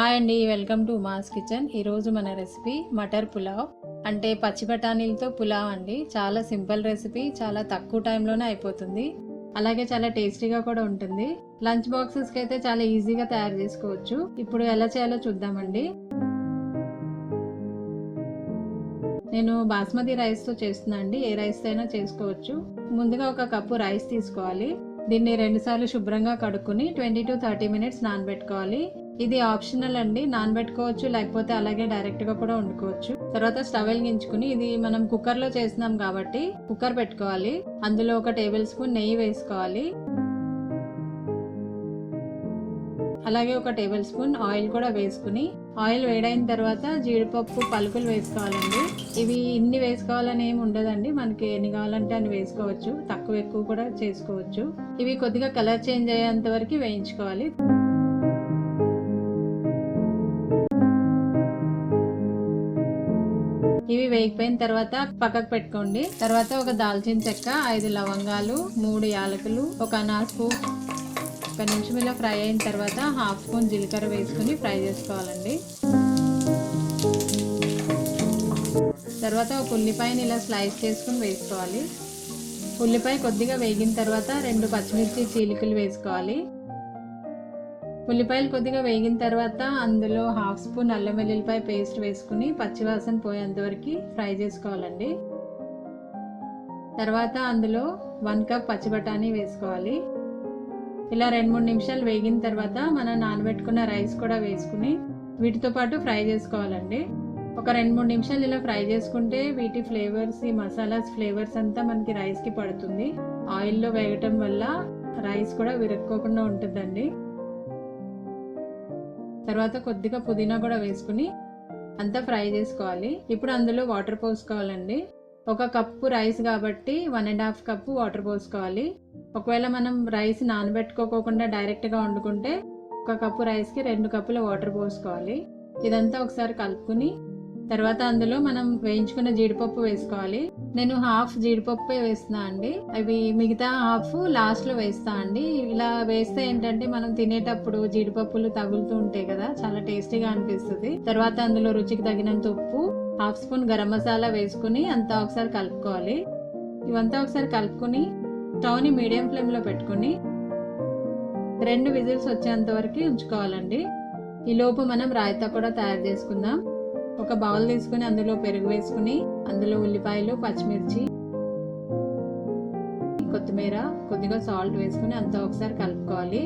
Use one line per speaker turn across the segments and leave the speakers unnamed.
Hi అండి welcome to mass kitchen. ఈరోజు మన రెసిపీ మటర్ పులావ్. అంటే పచ్చి బఠానీలతో పులావ్ అండి. చాలా సింపుల్ రెసిపీ చాలా తక్కువ టైంలోనే అయిపోతుంది. అలాగే చాలా టేస్టీగా కూడా ఉంటుంది. లంచ్ బాక్సెస్కి అయితే చాలా ఈజీగా తయారు చేసుకోవచ్చు. ఇప్పుడు ఎలా చేయాలో చూద్దామండి. నేను బాస్మతి రైస్తో చేస్తున్నా అండి. ఏ రైస్ అయినా చేసుకోవచ్చు. ముందుగా ఒక కప్పు రైస్ తీసుకోవాలి. దీన్ని రెండుసార్లు శుభ్రంగా కడుక్కుని ట్వంటీ టు థర్టీ మినిట్స్ నానబెట్టుకోవాలి. ఇది ఆప్షనల్ అండి నానబెట్టుకోవచ్చు లేకపోతే అలాగే డైరెక్ట్గా కూడా వండుకోవచ్చు. తర్వాత స్టవ్ వెలిగించుకుని ఇది మనం కుక్కర్లో చేసినాం కాబట్టి కుక్కర్ పెట్టుకోవాలి. అందులో ఒక టేబుల్ స్పూన్ నెయ్యి వేసుకోవాలి. అలాగే ఒక టేబుల్ స్పూన్ ఆయిల్ కూడా వేసుకుని ఆయిల్ వేడైన తర్వాత జీడిపప్పు పలుకులు వేసుకోవాలండి. ఇవి ఇన్ని వేసుకోవాలని ఏమి ఉండదండి. మనకి ఎన్ని కావాలంటే అని వేసుకోవచ్చు. తక్కువ ఎక్కువ కూడా చేసుకోవచ్చు. ఇవి కొద్దిగా కలర్ చేంజ్ అయ్యేంత వరకు వేయించుకోవాలి. ఇవి వేగిపోయిన తర్వాత పక్కకు పెట్టుకోండి. తర్వాత ఒక దాల్చిన చెక్క ఐదు లవంగాలు మూడు యాలకులు ఒక అనార్పు ఒక నిమిషం ఇలా ఫ్రై అయిన తర్వాత హాఫ్ స్పూన్ జీలకర్ర వేసుకుని ఫ్రై చేసుకోవాలండి. తర్వాత ఒక ఉల్లిపాయని ఇలా స్లైస్ చేసుకుని వేసుకోవాలి. ఉల్లిపాయ కొద్దిగా వేగిన తర్వాత రెండు పచ్చిమిర్చి చీలికలు వేసుకోవాలి. ఉల్లిపాయలు కొద్దిగా వేగిన తర్వాత అందులో హాఫ్ స్పూన్ అల్లం వెల్లుల్లిపాయ పేస్ట్ వేసుకుని పచ్చివాసన పోయేంత వరకు ఫ్రై చేసుకోవాలండి. తర్వాత అందులో వన్ కప్ పచ్చి బఠానీ వేసుకోవాలి. ఇలా రెండు మూడు నిమిషాలు వేగిన తర్వాత మనం నానబెట్టుకున్న రైస్ కూడా వేసుకుని వీటితో పాటు ఫ్రై చేసుకోవాలండి. ఒక రెండు మూడు నిమిషాలు ఇలా ఫ్రై చేసుకుంటే వీటి ఫ్లేవర్స్ ఈ మసాలాస్ ఫ్లేవర్స్ అంతా మనకి రైస్కి పడుతుంది. ఆయిల్లో వేయటం వల్ల రైస్ కూడా విరక్కోకుండా ఉంటుందండి. తర్వాత కొద్దిగా పుదీనా కూడా వేసుకుని అంతా ఫ్రై చేసుకోవాలి. ఇప్పుడు అందులో వాటర్ పోసుకోవాలండి. ఒక కప్పు రైస్ కాబట్టి one and half cup water పోసుకోవాలి. ఒకవేళ మనం రైస్ నానబెట్టుకోకుండా డైరెక్ట్గా వండుకుంటే ఒక కప్పు రైస్కి రెండు కప్పుల వాటర్ పోసుకోవాలి. ఇదంతా ఒకసారి కలుపుకుని తర్వాత అందులో మనం వేయించుకున్న జీడిపప్పు వేసుకోవాలి. నేను హాఫ్ జీడిపప్పే వేస్తున్నా అండి. అవి మిగతా హాఫ్ లాస్ట్లో వేస్తా అండి. ఇలా వేస్తే ఏంటంటే మనం తినేటప్పుడు జీడిపప్పులు తగులుతూ ఉంటాయి కదా చాలా టేస్టీగా అనిపిస్తుంది. తర్వాత అందులో రుచికి తగినంత ఉప్పు హాఫ్ స్పూన్ గరం మసాలా వేసుకుని అంతా ఒకసారి కలుపుకోవాలి. ఇవంతా ఒకసారి కలుపుకుని స్టవ్ని మీడియం ఫ్లేమ్లో పెట్టుకుని రెండు విజిల్స్ వచ్చేంత వరకు ఉంచుకోవాలండి. ఈ లోపు మనం రాయితా కూడా తయారు చేసుకుందాం. ఒక బౌల్ తీసుకుని అందులో పెరుగు వేసుకుని అందులో ఉల్లిపాయలు పచ్చిమిర్చి కొత్తిమీర కొద్దిగా సాల్ట్ వేసుకుని అంతా ఒకసారి కలుపుకోవాలి.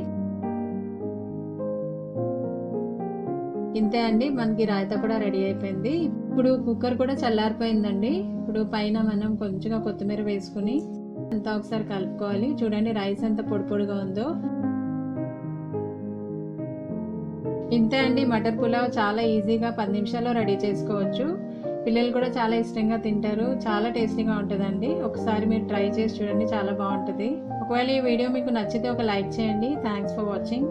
ఇంతే అండి మనకి రాయితా కూడా రెడీ అయిపోయింది. ఇప్పుడు కుక్కర్ కూడా చల్లారిపోయిందండి. ఇప్పుడు పైన మనం కొంచెంగా కొత్తిమీర వేసుకుని అంతా ఒకసారి కలుపుకోవాలి. చూడండి రైస్ ఎంత పొడి పొడిగా ఉందో. ఇంతే అండి మటర్ పులావ్ చాలా ఈజీగా పది నిమిషాల్లో రెడీ చేసుకోవచ్చు. పిల్లలు కూడా చాలా ఇష్టంగా తింటారు. చాలా టేస్టీగా ఉంటుందండి. ఒకసారి మీరు ట్రై చేసి చూడండి చాలా బాగుంటుంది. ఒకవేళ ఈ వీడియో మీకు నచ్చితే ఒక లైక్ చేయండి. Thanks for watching